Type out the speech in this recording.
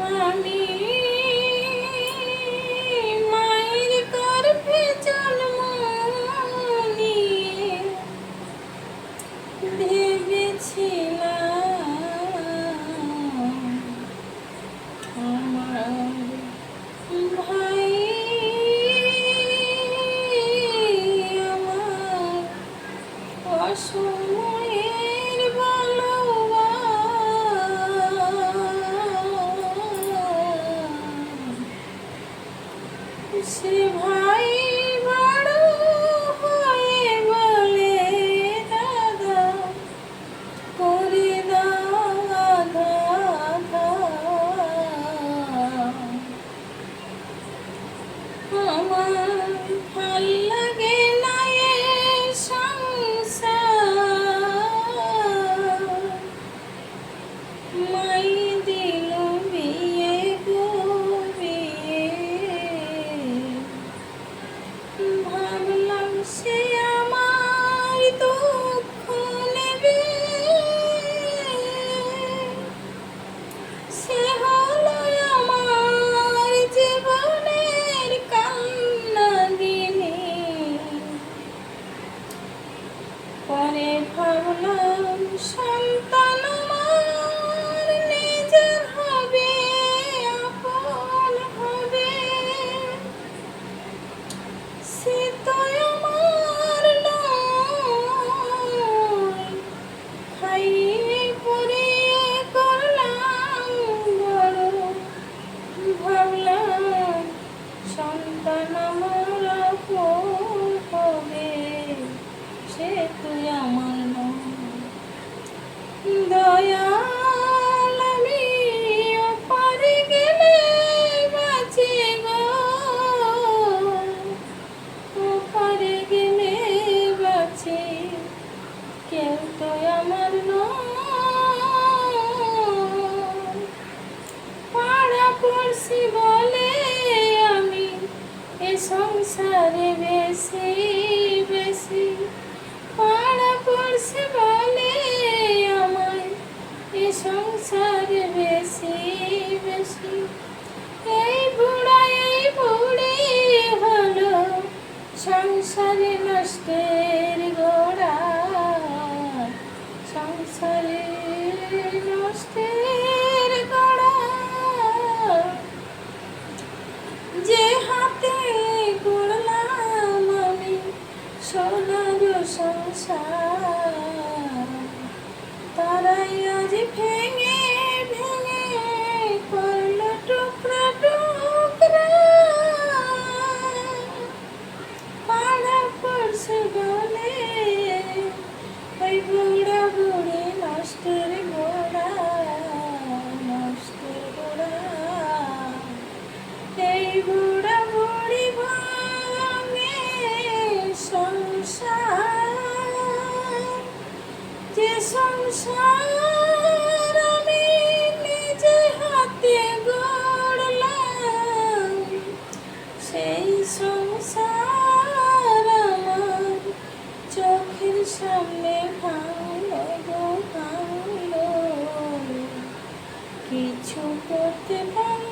আমি মায়ের গর্ভে জন্ম নিয়ে ভেবেছিলাম আমার ভাই আমার অসুখ See Seymour. বেশি বলে আমি এ সংসারে বেশি 求佛点梦